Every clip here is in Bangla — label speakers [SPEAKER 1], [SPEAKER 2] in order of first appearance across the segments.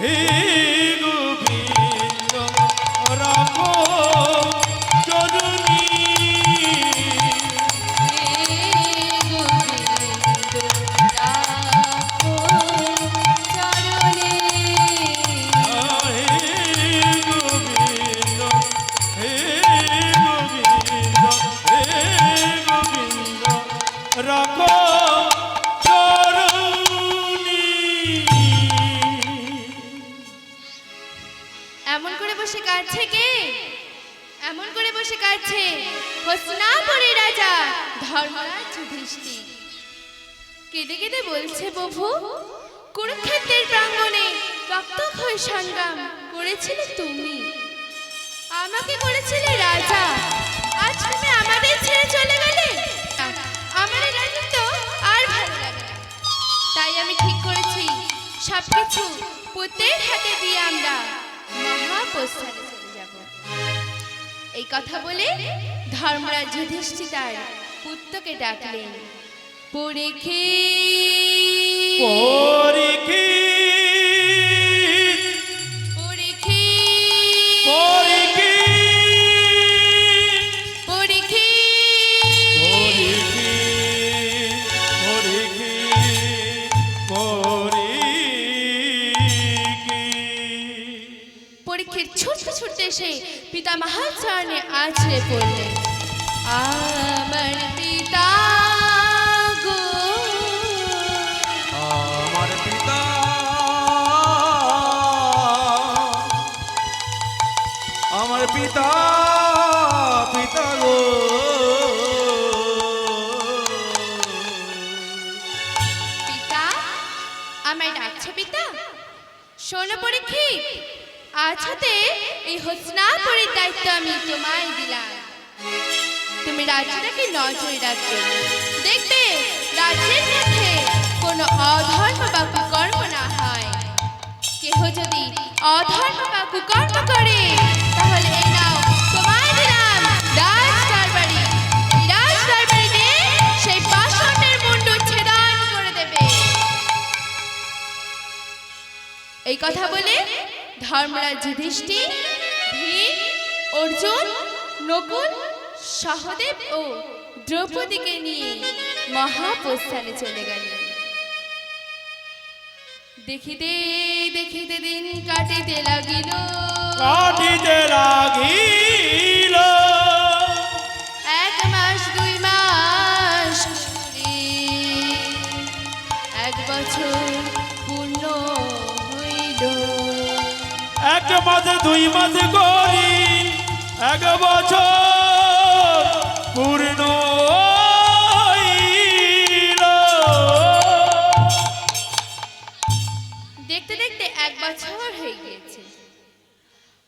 [SPEAKER 1] Hey! কে এমন করে বসে কাছে হসনাপুরের রাজা ধর্মরাজ যুধিষ্ঠির কেঁদে কেঁদে বলছে প্রভু কুরুক্ষেত্রের প্রাঙ্গণে রক্তক্ষয় সংগ্রাম করেছিলে তুমি আমাকে করেছিলে রাজা আজ তুমি আমাদের ছেড়ে চলে গেলে আমার রাজত্ব আর ভালো লাগে তাই আমি ঠিক করেছি সবকিছু পুতের হাতে দিয়ে আমরা মহাপ্রস্থানে এই কথা বলে ধর্মরাজ যুধিষ্ঠিতার পুত্রকে ডাকলেন পরীক্ষী পরীক্ষী করতে সেই পিতা মহাচরণে আছে বলে আমার পিতা আমি তোমায় দিলাম তুমি রাজাটাকে নজরে রাখবে দেখবে রাজ্যের মধ্যে কোনো অধর্ম বা কুকর্ম না হয় কেহ যদি অধর্ম বা কুকর্ম করে তাহলে এই নাও তোমায় দিলাম রাজ দরবারি রাজ দরবারিতে সেই পাষণ্ডের মুন্ডু ছেদান করে দেবে এই কথা বলে ধর্মরাজ যুধিষ্ঠির অর্জুন নকুল সহদেব ও দ্রৌপদীকে নিয়ে মহাপ্রস্থানে চলে গেলেন দেখিতে দেখিতে দিন কাটিতে লাগিল কাটিতে লাগিল এক মাস দুই মাস এক বছর পূর্ণ হইল এক মাস দুই মাস এক বছর পূর্ণ দেখতে দেখতে এক বছর হয়ে গিয়েছে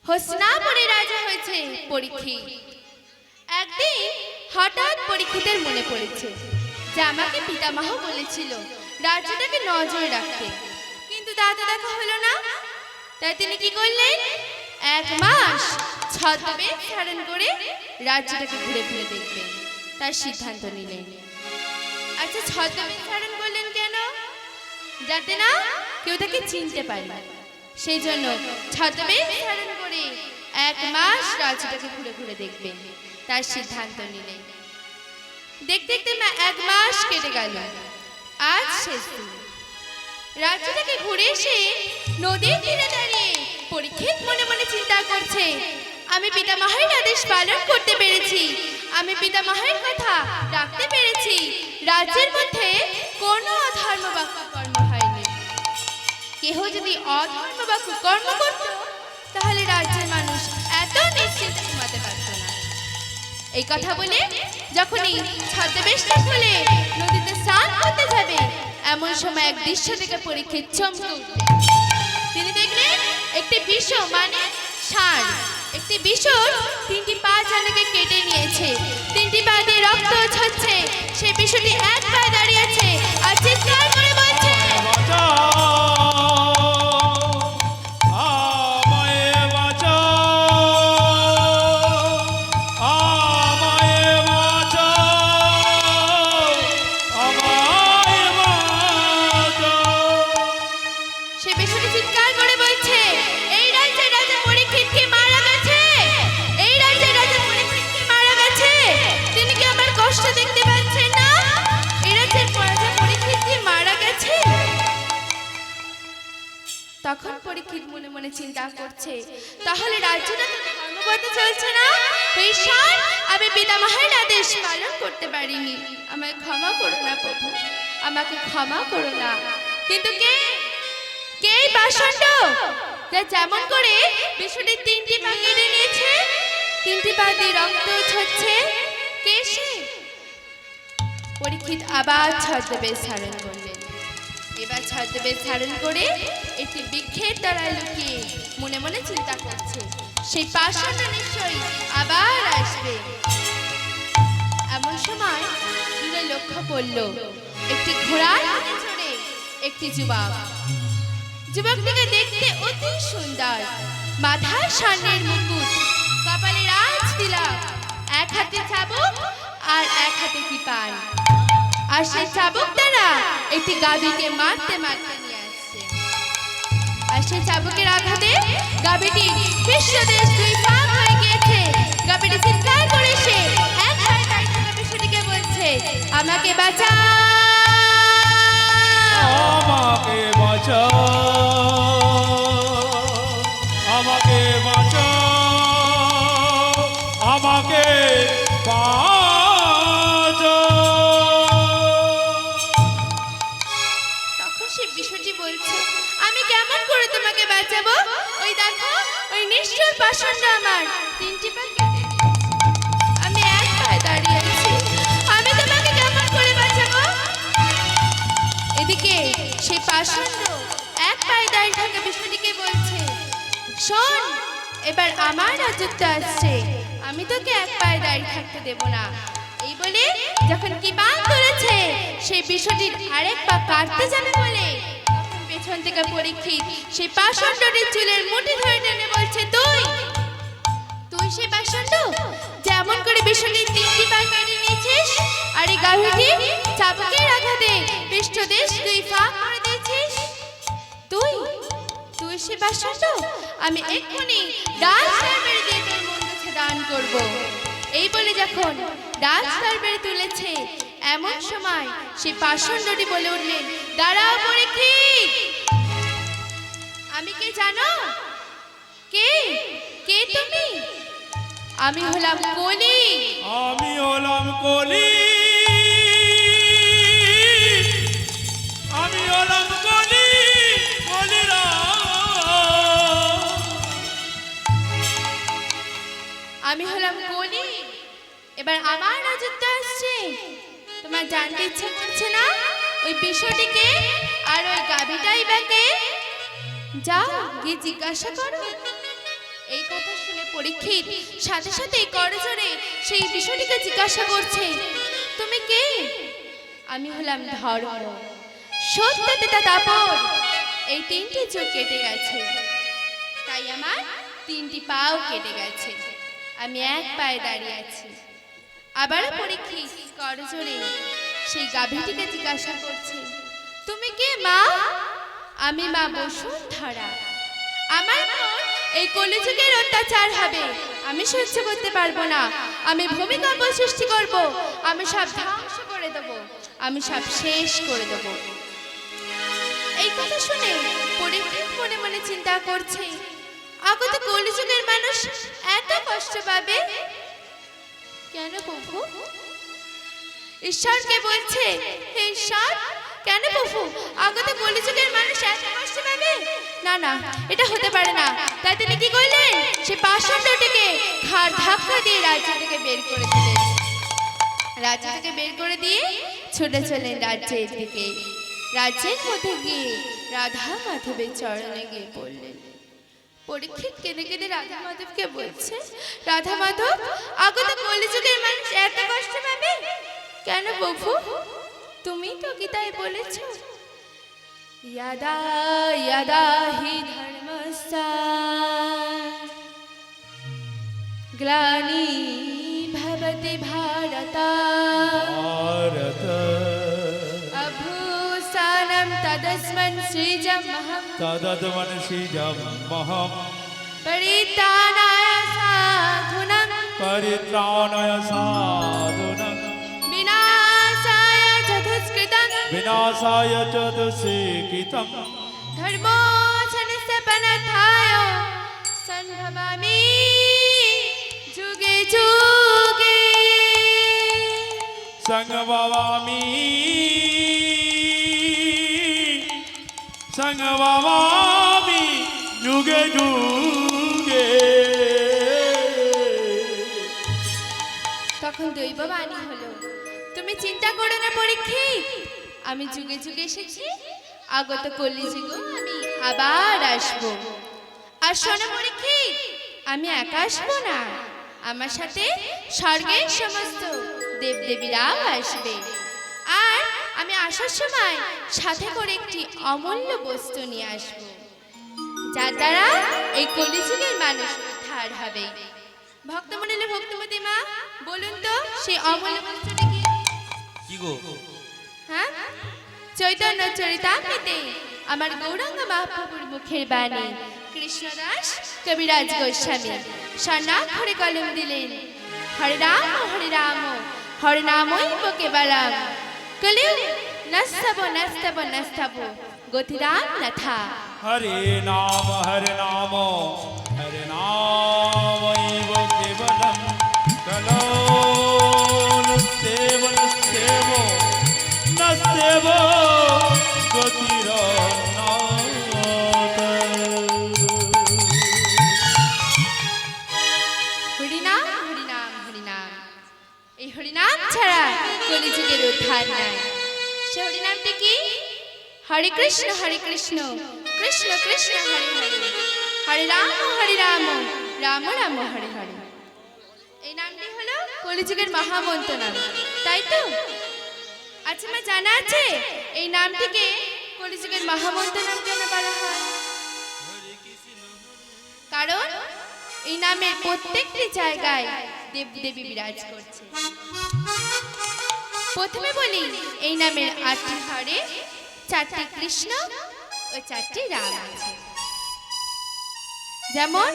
[SPEAKER 1] হোসনাপুরে রাজা হয়েছে পরীক্ষিত একদিন হঠাৎ পরীক্ষিতের মনে পড়েছে যে আমাকে পিতামহ বলেছিল রাজ্যটাকে নজরে রাখতে কিন্তু দাদা দেখা হলো না তাই তিনি কি করলেন এক মাস ছদ্মবেশ ধারণ করে রাজ্যটাকে ঘুরে ফিরে দেখবেন তার সিদ্ধান্ত নিলেন আচ্ছা ছদ্মবেশ ধারণ করলেন কেন যাতে না কেউ তাকে চিনতে পারে সেই জন্য ছদ্মবেশ ধারণ করে এক মাস রাজ্যটাকে ঘুরে ঘুরে দেখবেন তার সিদ্ধান্ত নিলেন দেখতে দেখতে এক মাস কেটে গেল আজ শেষ দিন রাজ্যটাকে ঘুরে এসে নদীর তীরে দাঁড়িয়ে পরীক্ষিত মনে মনে চিন্তা করছে আমি পিতামহের আদেশ পালন করতে পেরেছি আমি পিতামহের কথা রাখতে পেরেছি রাজ্যের মধ্যে কোনো অধর্ম বা কুকর্ম হয়নি কেহ যদি অধর্ম বা কুকর্ম করত তাহলে রাজ্যের মানুষ এত নিশ্চিন্ত ঘুমাতে পারত না এই কথা বলে যখনই ছদ্মবেশটা হলে নদীতে স্নান করতে যাবে এমন সময় এক দৃশ্য থেকে পরীক্ষিত চমক তিনি দেখলেন একটি বিশ্ব মানে ষাঁড় একটি বিষয় তিনটি পা ঝালকে কেটে নিয়েছে তখন পরীক্ষিত মনে মনে চিন্তা করছে তাহলে রাজ্যটা তো কর্মপথে চলছে না ঈশ্বর আমি পিতামহের আদেশ পালন করতে পারিনি আমায় ক্ষমা করো না প্রভু আমাকে ক্ষমা করো না কিন্তু কে কে বাসনটা যা যেমন করে বিষ্ণুটি তিনটি ভাগে নিয়েছে তিনটি পা রক্ত ছড়ছে কে সে পরীক্ষিত আবার ছড়তে ছদ্মবেশ ছাড়েন এবার ছদ্মবেশ ধারণ করে একটি বৃক্ষের তলায় লুকিয়ে মনে মনে চিন্তা করছে সেই পাষাণটা নিশ্চয়ই আবার আসবে এমন সময় দূরে লক্ষ্য করল একটি ঘোড়া চড়ে একটি যুবক যুবকটিকে দেখতে অতি সুন্দর মাথার সামনের মুকুট কপালে রাজ দিলাম এক হাতে চাবুক আর এক হাতে কি পান আর সেই চাবুক দ্বারা একটি গাভীকে মারতে মারতে নিয়ে আসছে আর সেই চাবুকের আঘাতে গাভীটি বিশ্বদেশ দুই ভাগ হয়ে গিয়েছে গাভীটি চিৎকার করে সে হ্যাঁ, এক সেটিকে বলছে আমাকে বাঁচা আমি এক পায়ে দাঁড়িয়ে এদিকে সেই পাষণ্ড এক পায়ে দাঁড়িয়ে থাকা বিষ্ণুটিকে বলছে শোন এবার আমার রাজত্ব আসছে আমি তোকে এক পায়ে দাঁড়িয়ে থাকতে দেব না এই বলে যখন কি বান করেছে সেই বিষটির আরেক বা কাটতে যাবে বলে থেকে পরীক্ষিত সেই পাষণ্ডটির চুলের মুঠি ধরে টেনে বলছে তুই তুই সেই পাষণ্ড যেমন করে বেসনের তিনটি পা কেটে নিয়েছিস আর এই গাভীটি চাবুকের আঘাতে পৃষ্ঠদেশ তুই ফাঁক করে দিয়েছিস তুই তুই সে পাষণ্ড আমি এক্ষুনি ডাল সাহেবের দিয়ে তোর মন দান করব এই বলে যখন ডাল সাহেবের তুলেছে এমন সময় সে পাষণ্ডটি বলে উঠলেন দাঁড়াও পরীক্ষিত আমি কে জানো কে কে তুমি আমি হলাম কলি আমি হলাম কলি আমি হলাম কলি আমি হলাম কলি এবার আমার রাজত্ব আসছে তোমার জানতে ইচ্ছে করছে না ওই বিষয়টিকে আর ওই গাভীটাই ব্যাকে যাও গিয়ে জিজ্ঞাসা করো এই কথা শুনে পরীক্ষিত সাথে সাথে করজোরে সেই বিষয়টিকে জিজ্ঞাসা করছে তুমি কে আমি হলাম ধর সত্যতে তা তাপর এই তিনটি চোখ কেটে গেছে তাই আমার তিনটি পাও কেটে গেছে আমি এক পায়ে দাঁড়িয়ে আছি আবার পরীক্ষিত করজোরে সেই গাভীটিকে জিজ্ঞাসা করছে তুমি কে মা আমি মা বসুন্ধরা আমার এই কলিযুগের অত্যাচার হবে আমি সহ্য করতে পারবো না আমি ভূমিকম্প সৃষ্টি করব আমি সব ধ্বংস করে দেব আমি সব শেষ করে দেব এই কথা শুনে পরীক্ষিত মনে মনে চিন্তা করছে আগত কলিযুগের মানুষ এত কষ্ট পাবে কেন প্রভু ঈশ্বরকে বলছে হে ঈশ্বর কেন প্রভু আগতে বলি যুগের মানুষ এত কষ্ট পাবে না না এটা হতে পারে না তাই তিনি কি করলেন সে পাষাণটাকে ঘাড় ধাক্কা দিয়ে রাজ্য থেকে বের করে দিলেন রাজ্য থেকে বের করে দিয়ে ছুটে চলেন রাজ্যের দিকে রাজ্যের মধ্যে গিয়ে রাধা মাধবের চরণে গিয়ে পড়লেন পরীক্ষিত কেনে কেনে রাধা মাধবকে বলছে রাধা মাধব আগত কলিযুগের মানুষ এত কষ্ট পাবে কেন প্রভু তুমি তো গীতায় বলেছ ইয়াদা ইয়াদা হি গ্লানি ভবতি ভারত ভারত तदस्मन्श्रीजं महं तदद्वन्श्रीजं महं परित्राणाय साधूनां परित्राणाय साधूनां विनाशाय च दुष्कृतं विनाशाय च दुष्कृतं जुगे जुगे संभवामि সংবামি যুগে যুগে তখন দৈববাণী হলো তুমি চিন্তা করো না পরীক্ষিত আমি যুগে যুগে এসেছি আগত কলিযুগ আমি আবার আসবো আর শোনো পরীক্ষিত আমি একা আসবো না আমার সাথে স্বর্গের সমস্ত দেবদেবীরাও আসবে আমি আসার সময় সাথে করে একটি অমূল্য বস্তু নিয়ে আসব যা দ্বারা এই কলিযুগের মানুষ উদ্ধার হবে ভক্তমণ্ডলী ভক্তমতী মা বলুন তো সেই অমূল্য বস্তুটা কি কি গো হ্যাঁ চৈতন্য চরিতামৃতে আমার গৌরাঙ্গ মহাপ্রভুর মুখের বাণী কৃষ্ণদাস কবিরাজ গোস্বামী স্বর্ণাক্ষরে কলম দিলেন হরে রাম হরে রাম হরে নাম বকে कलयुग नस्तबो नस्तबो नस्तबो गोतिराम नथा हरे नाम हरे नाम हरे नाम एव केवलम
[SPEAKER 2] कलो नस्तबो नस्तबो नस्तबो
[SPEAKER 1] হরে কৃষ্ণ হরে কৃষ্ণ কৃষ্ণ কৃষ্ণ হরে হরে হরে রাম হরে রাম রাম রাম হরে হরে এই নামটি হলো কলিযুগের মহামন্ত নাম তাই তো আচ্ছা মা জানা আছে এই নামটিকে কলিযুগের মহামন্ত নাম কেন বলা হয় কারণ এই নামের প্রত্যেকটি জায়গায় দেবদেবী বিরাজ করছে প্রথমে বলি এই নামের আটটি হরে চারটি কৃষ্ণ ও চারটি রাম আছে যেমন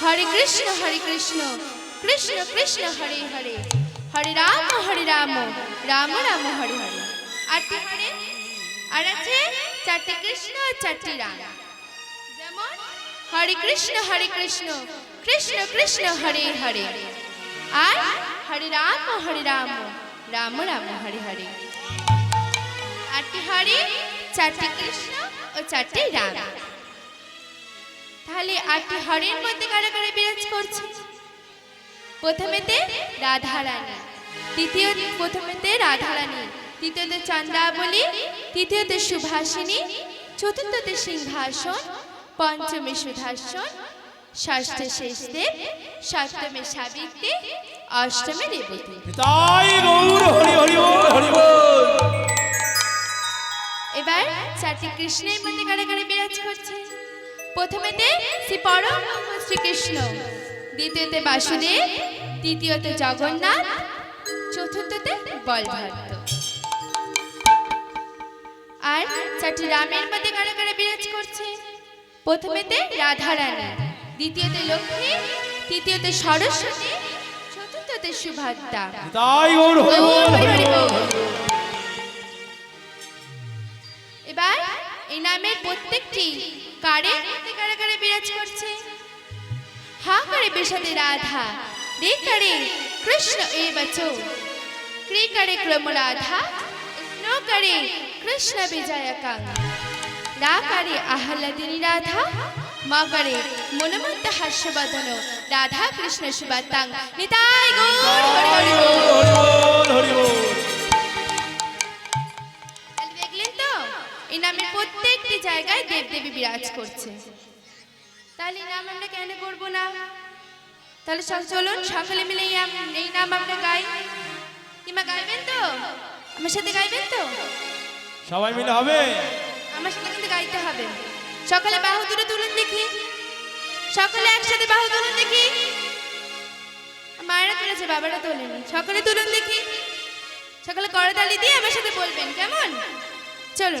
[SPEAKER 1] হরে কৃষ্ণ হরে কৃষ্ণ কৃষ্ণ কৃষ্ণ হরে হরে হরে রাম হরে রাম রাম রাম হরে হরে আটটি হরে মানে, আর আছে চারটি কৃষ্ণ ও চারটি রাম যেমন হরে কৃষ্ণ হরে কৃষ্ণ কৃষ্ণ কৃষ্ণ হরে হরে আর হরে রাম হরে রাম রাম রাম হরে হরে হরে চারটি কৃষ্ণ ও চারটে রাম তাহলে আটটি হরের মধ্যে কারা কারা বিরাজ করছে প্রথমেতে রাধারানী দ্বিতীয় প্রথমেতে রাধারানী তৃতীয়তে চন্দ্রাবলী তৃতীয়তে সুভাষিনী চতুর্থতে সিংহাসন পঞ্চমে সুধাসন ষষ্ঠে দেব সপ্তমে সাবিত্রী অষ্টমে রেবতী এবার চারটি কৃষ্ণের মধ্যে কারে কারে বিরাজ করছে প্রথমেতে শ্রী পরম শ্রীকৃষ্ণ দ্বিতীয়তে বাসুদেব তৃতীয়তে জগন্নাথ চতুর্থতে বলভট্ট আর চারটি রামের মধ্যে কারে কারে বিরাজ করছে প্রথমেতে রাধারানী দ্বিতীয়তে লক্ষ্মী তৃতীয়তে সরস্বতী চতুর্থতে সুভদ্রা নামের প্রত্যেকটি কারে কারে কারে বিরাজ করছে হা করে বিষাদে রাধা রে কারে কৃষ্ণ এ বচো ক্রে করে ক্রম রাধা ন করে কৃষ্ণ বিজয়াকা রা করে আহ্লাদিনী রাধা মা করে মনোমন্ত হাস্যবদন রাধা কৃষ্ণ সুবাতাং নিতাই গৌর হরি হরি হরি হরি জায়গায় দেবদেবী বিরাজ করছে তাহলে নাম আমরা কেন করবো না তাহলে সব চলুন সকলে মিলে এই নাম আমরা গাই কিংবা গাইবেন তো আমার সাথে গাইবেন তো
[SPEAKER 2] সবাই মিলে হবে
[SPEAKER 1] আমার সাথে কিন্তু গাইতে হবে সকালে বাহু দূরে তুলুন দেখি সকালে একসাথে বাহু তুলুন দেখি মায়েরা তুলেছে বাবারা তোলেনি সকালে তুলুন দেখি সকালে করতালি দিয়ে আমার সাথে বলবেন কেমন চলো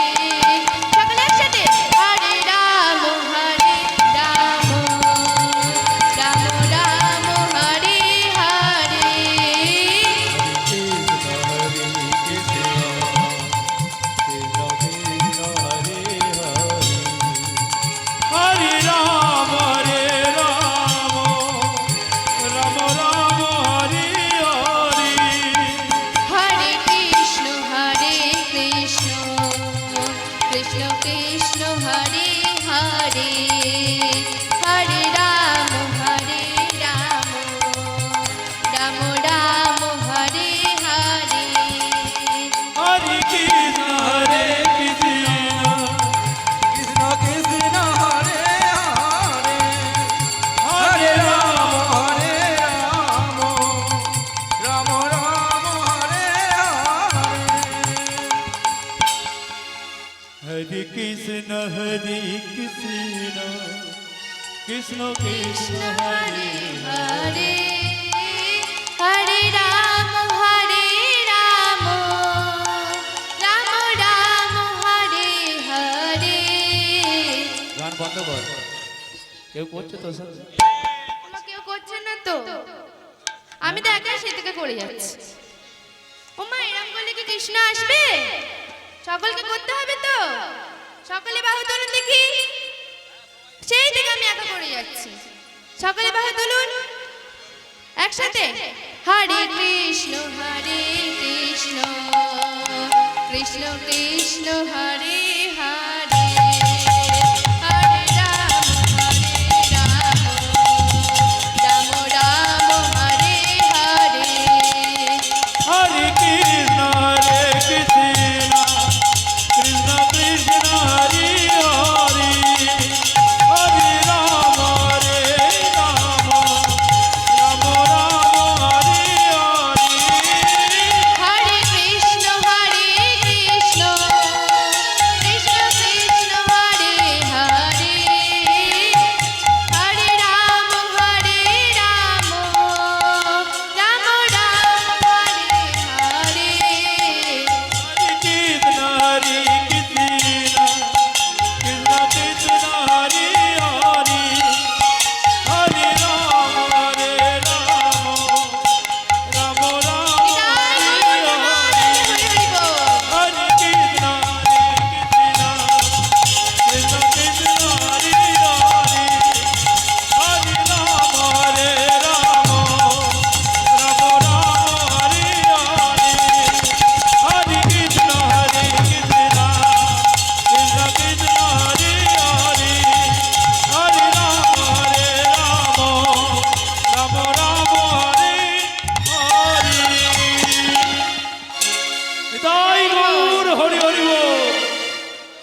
[SPEAKER 2] Hare Krishna, Hare Krishna, Krishna Krishna, Hare Hare,
[SPEAKER 1] Hare Ram, Hare Ram, Ram Ram, Hare Hare.
[SPEAKER 2] গান বন্ধ কর কেউ করছে তো স্যার
[SPEAKER 1] কেউ করছে না তো আমি তো একাই সেদিকে করে যাচ্ছি ওমা এরম করলে কি কৃষ্ণ আসবে সকলকে করতে হবে তো সকলে বাহু তুলুন দেখি সেই দিকে আমি একা করে যাচ্ছি সকলে বাহু তুলুন একসাথে হরে কৃষ্ণ হরে কৃষ্ণ কৃষ্ণ কৃষ্ণ হরে